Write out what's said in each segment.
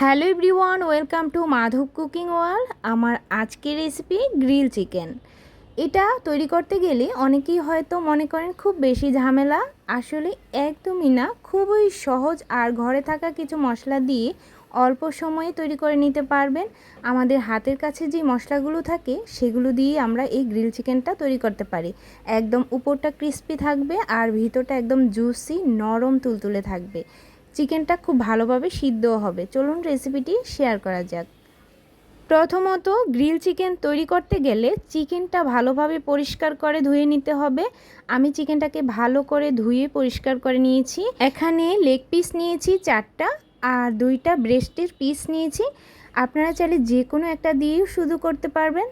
Hello everyone, welcome to Madhav cooking world. আমার আজকের recipe grill chicken. এটা তৈরি করতে গেলে অনেকেই হয়তো মনে করেন খুব বেশি ঝামেলা। আসলে একদমই না, খুবই সহজ আর ঘরে থাকা কিছু মশলা দিয়ে অল্প সময়ে তৈরি করে নিতে পারবেন। আমাদের হাতের কাছে যে মশলাগুলো থাকে, সেগুলো দিয়ে আমরা এই গ্রিল চিকেনটা তৈরি করতে পারি। একদম উপরটা ক্রিস্পি থাকবে আর ভিতরটা একদম জুসি, নরম তুলতুলে থাকবে। চিকেনটা খুব ভালোভাবে সিদ্ধও হবে। চলুন রেসিপিটি শেয়ার করা যাক। প্রথমত গ্রিল চিকেন তৈরি করতে গেলে চিকেনটা ভালোভাবে পরিষ্কার করে ধুয়ে নিতে হবে। আমি চিকেনটাকে ভালো করে ধুয়ে পরিষ্কার করে নিয়েছি। এখানে লেগ পিস নিয়েছি চারটা আর দুইটা ব্রেস্টের পিস নিয়েছি। আপনারা চাইলে যে কোনো একটা দিয়েও শুধু করতে পারবেন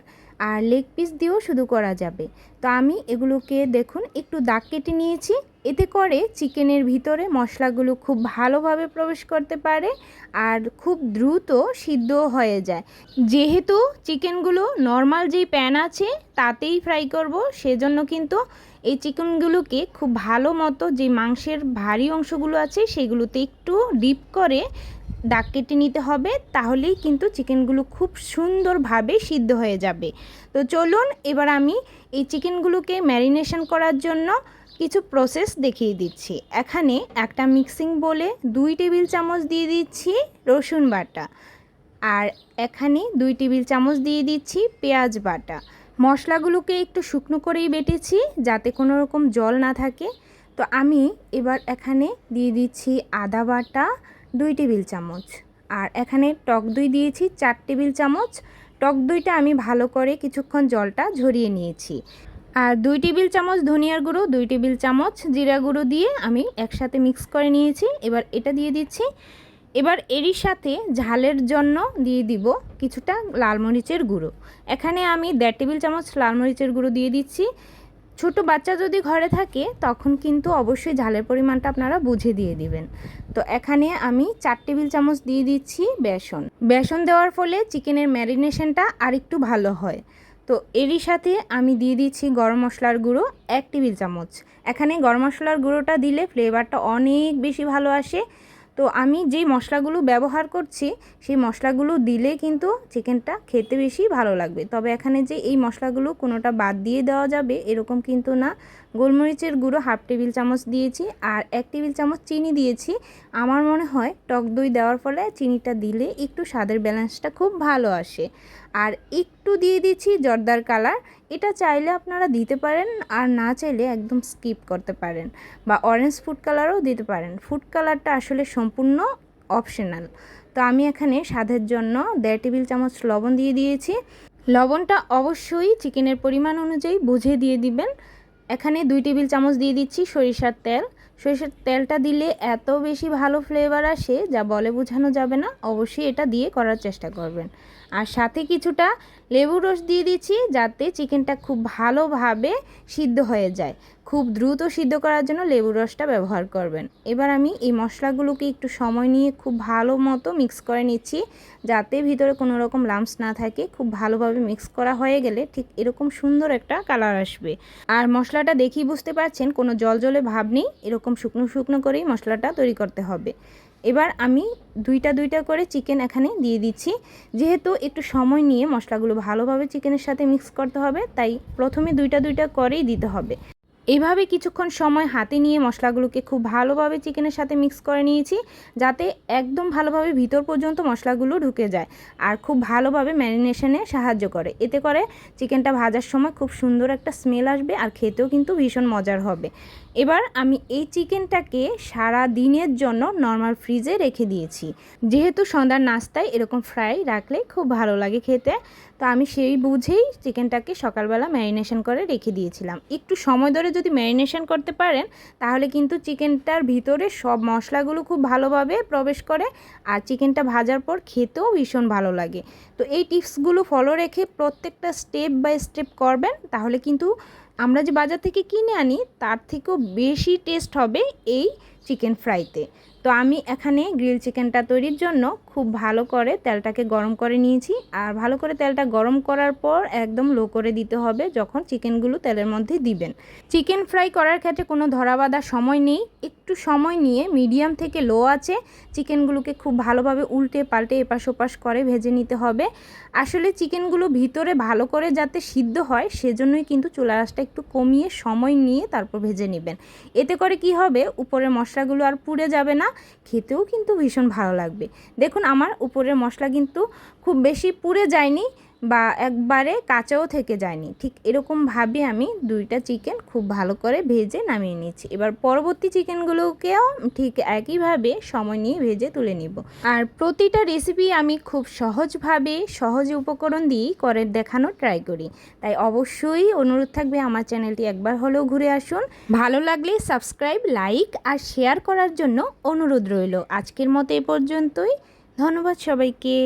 আর লেগ পিস দিয়েও শুধু করা যাবে। তো আমি এগুলোকে দেখুন, একটু দাগ কেটে নিয়েছি। এতে করে চিকেনের ভিতরে মশলাগুলো খুব ভালোভাবে প্রবেশ করতে পারে আর খুব দ্রুত সিদ্ধও হয়ে যায়। যেহেতু চিকেনগুলো নর্মাল যেই প্যান আছে তাতেই ফ্রাই করব, সেজন্য কিন্তু এই চিকেনগুলোকে খুব ভালো মতো যে মাংসের ভারী অংশগুলো আছে সেগুলোতে একটু ডিপ করে দাগ কেটে নিতে হবে, তাহলেই কিন্তু চিকেনগুলো খুব সুন্দরভাবে সিদ্ধ হয়ে যাবে। তো চলুন এবার আমি এই চিকেনগুলোকে ম্যারিনেশন করার জন্য কিছু প্রসেস দেখিয়ে দিচ্ছি। এখানে একটা মিক্সিং বলে দুই টেবিল চামচ দিয়ে দিচ্ছি রসুন বাটা আর এখানে দুই টেবিল চামচ দিয়ে দিচ্ছি পেঁয়াজ বাটা। মশলাগুলোকে একটু শুকনো করেই বেটেছি যাতে কোনো রকম জল না থাকে। তো আমি এবার এখানে দিয়ে দিচ্ছি আদা বাটা দুই টেবিল চামচ আর এখানে টক দই দিয়েছি চার টেবিল চামচ। টক দইটা আমি ভালো করে কিছুক্ষণ জলটা ঝরিয়ে নিয়েছি। আর দুই টেবিল চামচ ধনিয়ার গুঁড়ো, দুই টেবিল চামচ জিরা গুঁড়ো দিয়ে আমি একসাথে মিক্স করে নিয়েছি। এবার এটা দিয়ে দিচ্ছি। এবার এরই সাথে ঝালের জন্য দিয়ে দিব কিছুটা লাল মরিচের গুঁড়ো। এখানে আমি দেড় টেবিল চামচ লাল মরিচের গুঁড়ো দিয়ে দিচ্ছি। ছোট বাচ্চা যদি ঘরে থাকে, তখন কিন্তু অবশ্যই ঝালের পরিমাণটা আপনারা বুঝে দিয়ে দিবেন। তো এখানে আমি চার টেবিল চামচ দিয়ে দিচ্ছি বেসন। বেসন দেওয়ার ফলে চিকেনের ম্যারিনেশনটা আরেকটু ভালো হয়। তো এরই সাথে আমি দিয়ে দিচ্ছি গরম মশলার গুঁড়ো এক টেবিল চামচ। এখানে গরম মশলার গুঁড়োটা দিলে ফ্লেভারটা অনেক বেশি ভালো আসে। তো আমি যে মশলাগুলো ব্যবহার করছি, সেই মশলাগুলো দিলে কিন্তু চিকেনটা খেতে বেশি ভালো লাগবে। তবে এখানে যে এই মশলাগুলো কোনোটা বাদ দিয়ে দেওয়া যাবে, এরকম কিন্তু না। গোলমরিচের গুঁড়ো হাফ টেবিল চামচ দিয়েছি আর এক টেবিল চামচ চিনি দিয়েছি। আমার মনে হয় টক দই দেওয়ার ফলে চিনিটা দিলে একটু স্বাদের ব্যালেন্সটা খুব ভালো আসে। আর একটু দিয়ে দিচ্ছি জর্দার কালার। এটা চাইলে আপনারা দিতে পারেন আর না চাইলে একদম স্কিপ করতে পারেন বা অরেঞ্জ ফুড কালারও দিতে পারেন। ফুড কালারটা আসলে সম্পূর্ণ অপশনাল। তো আমি এখানে স্বাদের জন্য দেড় টেবিল চামচ লবণ দিয়ে দিয়েছি। লবণটা অবশ্যই চিকেনের পরিমাণ অনুযায়ী বুঝে দিয়ে দিবেন। এখানে দুই টেবিল চামচ দিয়ে দিচ্ছি সরিষার তেল। সরিষার তেলটা দিলে এত বেশি ভালো ফ্লেভার আসে, যা বলে বোঝানো যাবে না, অবশ্যই এটা দিয়ে করার চেষ্টা করবেন। আর সাথে কিছুটা লেবু রস দিয়ে দিচ্ছি, যাতে চিকেনটা খুব ভালোভাবে সিদ্ধ হয়ে যায়। খুব দ্রুত সিদ্ধ করার জন্য লেবু রসটা ব্যবহার করবেন। এবার আমি এই মশলাগুলোকে একটু সময় নিয়ে খুব ভালো মতো মিক্স করে নিচ্ছি, যাতে ভিতরে কোনো রকম লাম্পস না থাকে। খুব ভালোভাবে মিক্স করা হয়ে গেলে ঠিক এরকম সুন্দর একটা কালার আসবে। আর মশলাটা দেখি বুঝতে পারছেন, কোনো জল জলে ভাব নেই, এরকম শুকনো শুকনো করেই মশলাটা তৈরি করতে হবে। এবার আমি দুইটা দুইটা করে চিকেন এখানে দিয়ে দিচ্ছি। যেহেতু একটু সময় নিয়ে মশলাগুলো ভালোভাবে চিকেনের সাথে মিক্স করতে হবে, তাই প্রথমে দুইটা দুইটা করেই দিতে হবে। এভাবে কিছুক্ষণ সময় হাতে নিয়ে মশলাগুলোকে খুব ভালোভাবে চিকেনের সাথে মিক্স করে নিয়েছি, যাতে একদম ভালোভাবে ভিতর পর্যন্ত মশলাগুলো ঢুকে যায় আর খুব ভালোভাবে ম্যারিনেশনে সাহায্য করে। এতে করে চিকেনটা ভাজার সময় খুব সুন্দর একটা স্মেল আসবে আর খেতেও কিন্তু ভীষণ মজার হবে। এবার আমি এই চিকেনটাকে সারা দিনের জন্য নর্মাল ফ্রিজে রেখে দিয়েছি। যেহেতু সন্ধ্যার নাস্তায় এরকম ফ্রাই রাখলে খুব ভালো লাগে খেতে, তো আমি সেই বুঝেই চিকেনটাকে সকালবেলা ম্যারিনেশন করে রেখে দিয়েছিলাম। একটু সময় ধরে যদি ম্যারিনেশন করতে পারেন, তাহলে কিন্তু চিকেনটার ভিতরে সব মশলাগুলো খুব ভালোভাবে প্রবেশ করে, আর চিকেনটা ভাজার পর খেতেও ভীষণ ভালো লাগে। তো এই টিপসগুলো ফলো রেখে প্রত্যেকটা স্টেপ বাই স্টেপ করবেন, তাহলে কিন্তু আমরা যে বাজার থেকে কিনে আনি, তার থেকেও বেশি টেস্ট হবে এই চিকেন ফ্রাইতে তো আমি এখানে গ্রিল চিকেনটা তৈরির জন্য খুব ভালো করে তেলটাকে গরম করে নিয়েছি। আর ভালো করে তেলটা গরম করার পর একদম লো করে দিতে হবে যখন চিকেনগুলো তেলের মধ্যে দিবেন। চিকেন ফ্রাই করার ক্ষেত্রে কোনো ধরা বাঁধা সময় নেই। একটু সময় নিয়ে মিডিয়াম থেকে লো আছে, চিকেনগুলোকে খুব ভালোভাবে উল্টে পাল্টে এপাশ ওপাশ করে ভেজে নিতে হবে। আসলে চিকেনগুলো ভিতরে ভালো করে যাতে সিদ্ধ হয়, সেজন্যই কিন্তু চুলা আঁচটা একটু কমিয়ে সময় নিয়ে তারপর ভেজে নেবেন। এতে করে কি হবে? উপরের মশলাগুলো আর পুড়ে যাবে না, খেতেও কিন্তু ভীষণ ভালো লাগবে। দেখুন, আমার উপরের মশলা কিন্তু খুব বেশি পুড়ে যায়নি বা একবারে কাঁচাও থেকে যায়নি। ঠিক এরকমভাবে আমি দুইটা চিকেন খুব ভালো করে ভেজে নামিয়ে নিচ্ছি এবার পরবর্তী চিকেনগুলোকেও ঠিক একইভাবে সময় নিয়ে ভেজে তুলে নিব। আর প্রতিটা রেসিপি আমি খুব সহজভাবে, সহজ উপকরণ দিয়েই করে দেখানোর ট্রাই করি। তাই অবশ্যই অনুরোধ থাকবে আমার চ্যানেলটি একবার হলেও ঘুরে আসুন। ভালো লাগলে সাবস্ক্রাইব লাইক আর শেয়ার করার জন্য অনুরোধ রইল। আজকের মতো এ পর্যন্তই। ধন্যবাদ সবাইকে।